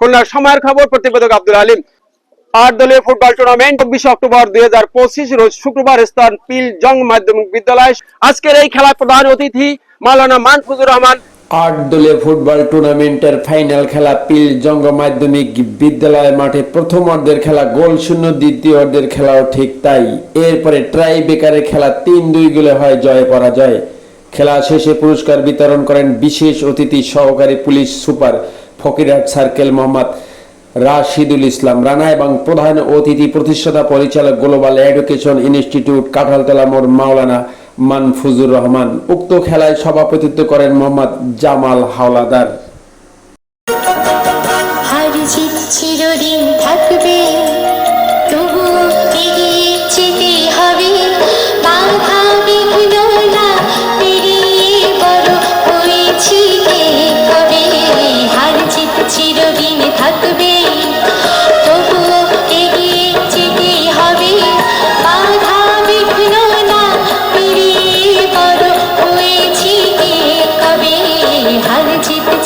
খুলনার সময়ের খবর, প্রতিবেদক আব্দুল আলিম আট দলীয় ফুটবল টুর্নামেন্ট চব্বিশে অক্টোবর দুই হাজার পঁচিশ রোজ শুক্রবার স্থান পিল জং মাধ্যমিক বিদ্যালয়। আজকের এই খেলার প্রধান অতিথি মাওলানা মানফুজুর রহমান। আট দলীয় ফুটবল টুর্নামেন্টের ফাইনাল খেলা পিল জঙ্গ মাধ্যমিক বিদ্যালয় মাঠে প্রথম অর্ধের খেলা, গোল শূন্য, দ্বিতীয় অর্ধের খেলাও ঠিক তাই। এরপরে ট্রাই বেকারের খেলা তিন দুই গোলে হয়, জয় পরাজয়। খেলা শেষে পুরস্কার বিতরণ করেন বিশেষ অতিথি সহকারী police super Fakirhat circle Mohammad Rashidul Islam Rana এবং প্রধান অতিথি প্রতিষ্ঠাতা পরিচালক গ্লোবাল এডুকেশন ইনস্টিটিউট কাঁঠালতলা মোড় মাওলানা মানফুজুর রহমান। উক্ত খেলায় সভাপতিত্ব করেন মোহাম্মদ জামাল হাওলাদার। চিরদিন থাকবে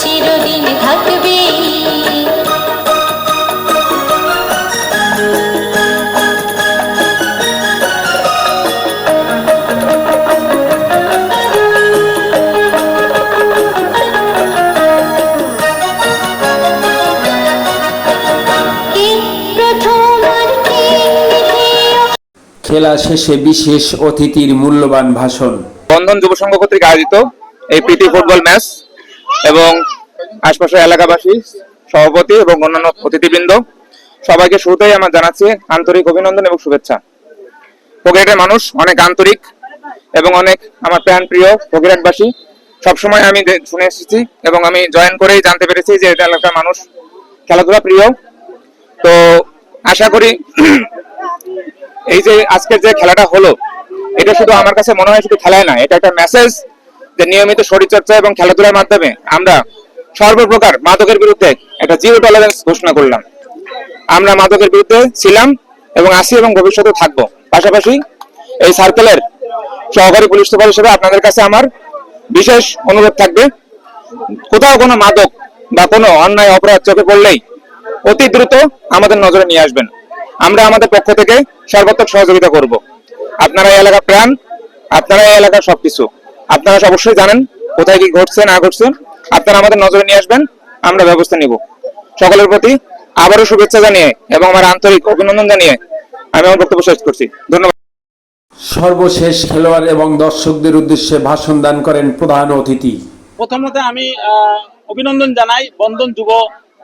চিরদিন থাকবে। এই প্রথম আর কি নিধিও খেলা শেষে বিশেষ অতিথির মূল্যবান ভাষণ। বন্ধন যুব সংঘ কর্তৃক আয়োজিত এই প্রীতি ফুটবল ম্যাচ এবং আশপাশের এলাকাবাসী, সভাপতি এবং অন্যান্য অতিথিবৃন্দ, সবাইকে শুরুতেই আমার জানাচ্ছি আন্তরিক অভিনন্দন এবং শুভেচ্ছা। ফকিরহাটের মানুষ অনেক আন্তরিক এবং অনেক আমার প্রাণ প্রিয় ফকিরহাটবাসী সবসময় আমি শুনে এসেছি এবং আমি জয়েন করেই জানতে পেরেছি যে এটা এলাকার মানুষ খেলাধুলা প্রিয়। তো আশা করি এই যে আজকের যে খেলাটা হলো, এটা শুধু আমার কাছে মনে হয় শুধু খেলায় না, এটা একটা মেসেজ যে নিয়মিত শরীরচর্চা এবং খেলাধুলার মাধ্যমে আমরা সর্বপ্রকার মাদকের বিরুদ্ধে একটা জিরো টলারেন্স ঘোষণা করলাম। আমরা মাদকের বিরুদ্ধে ছিলাম এবং আছি এবং ভবিষ্যতে থাকব। পাশাপাশি এই সার্কেলের সহকারী পুলিশ সুপার হিসেবে আপনাদের কাছে আমার বিশেষ অনুরোধ থাকবে। কোথাও কোনো মাদক বা কোনো অন্যায়, অপরাধ চোখে পড়লেই অতি দ্রুত আমাদের নজরে নিয়ে আসবেন। আমরা আমাদের পক্ষ থেকে সর্বাত্মক সহযোগিতা করব। আপনারা এই এলাকার প্রাণ, আপনারা এই এলাকার সবকিছু। আপনারা অবশ্যই জানেন কোথায় কি ঘটছে না ঘটছে। আপনারা আমাদের নজরে নিয়ে আসবেন আমরা ব্যবস্থা নিব। সকলের প্রতি আবারও শুভেচ্ছা জানিয়ে এবং আমার আন্তরিক অভিনন্দন জানিয়ে আমি আমার বক্তব্য শেষ করছি। ধন্যবাদ। সর্বশেষ খেলোয়াড় এবং দর্শকদের উদ্দেশ্যে ভাষণ দান করেন প্রধান অতিথি। প্রথমত আমি আহ, অভিনন্দন জানাই বন্ধন যুব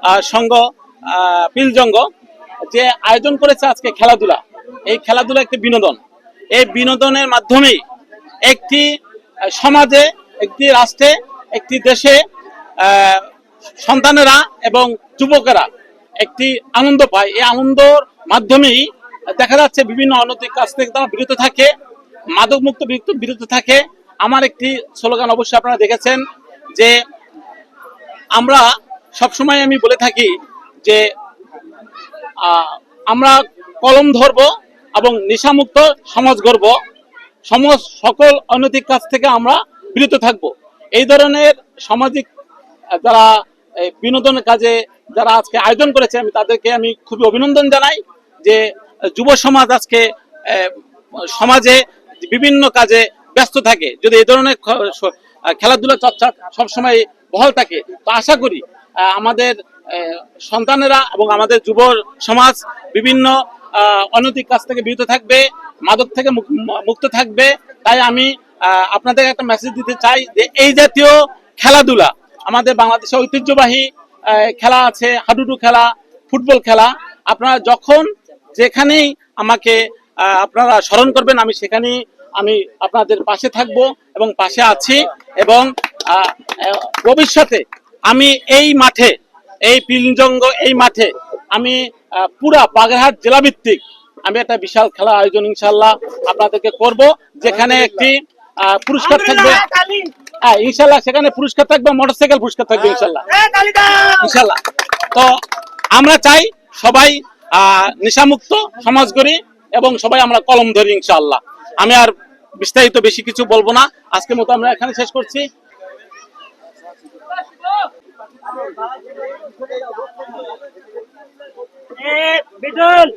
আহ, সংঘ আহ, পিলজঙ্গ যে আয়োজন করেছে আজকে খেলাধুলা। এই খেলাধুলা একটি বিনোদন। এই বিনোদনের মাধ্যমেই একটি সমাজে একটি রাষ্ট্রে, একটি দেশে সন্তানেরা এবং যুবকেরা একটি আনন্দ পায়। এই আনন্দর মাধ্যমেই দেখা যাচ্ছে বিভিন্ন অনৈতিক কাজ থেকে তারা বিরত থাকে মাদক মুক্ত বিরত থাকে। আমার একটি স্লোগান অবশ্যই আপনারা দেখেছেন যে আমরা সবসময় আমি বলে থাকি যে আমরা কলম ধরব এবং নেশামুক্ত সমাজ গড়ব। সমাজ সকল অনৈতিক কাজ থেকে আমরা বিরত থাকব। এই ধরনের সামাজিক যারা বিনোদনের কাজে যারা আজকে আয়োজন করেছে আমি তাদেরকে আমি খুবই অভিনন্দন জানাই যে, যুব সমাজ আজকে সমাজে বিভিন্ন কাজে ব্যস্ত থাকে। যদি এই ধরনের খেলাধুলা চর্চা সবসময় বহাল থাকে, তো আশা করি আমাদের সন্তানেরা এবং আমাদের যুব সমাজ বিভিন্ন অনৈতিক কাজ থেকে বিরত থাকবে। মাদক থেকে মুক্ত থাকবে। তাই আমি আপনাদের একটা মেসেজ দিতে চাই যে এই জাতীয় খেলাধুলা, আমাদের বাংলাদেশে ঐতিহ্যবাহী খেলা আছে, হাডুডু খেলা, ফুটবল খেলা। আপনারা যখন যেখানেই আমাকে আপনারা স্মরণ করবেন, আমি সেখানেই, আমি আপনাদের পাশে থাকব এবং পাশে আছি এবং ভবিষ্যতে আমি এই মাঠে, এই পিলজঙ্গ এই মাঠে আমি পুরা বাগেরহাট জেলা ভিত্তিক আমি একটা বিশাল খেলা আয়োজন ইনশাল্লাহ আপনাদেরকে করব যেখানে একটি পুরস্কার থাকবে। হ্যাঁ ইনশাল্লাহ সেখানে পুরস্কার থাকবে মোটরসাইকেল পুরস্কার থাকবে ইনশাল্লাহ ইনশাল্লাহ তো আমরা চাই সবাই নেশামুক্ত সমাজ গড়ি এবং সবাই আমরা কলম ধরি ইনশাল্লাহ আমি আর বিস্তারিত বেশি কিছু বলব না। আজকের মতো আমরা এখানে শেষ করছি। বিটল!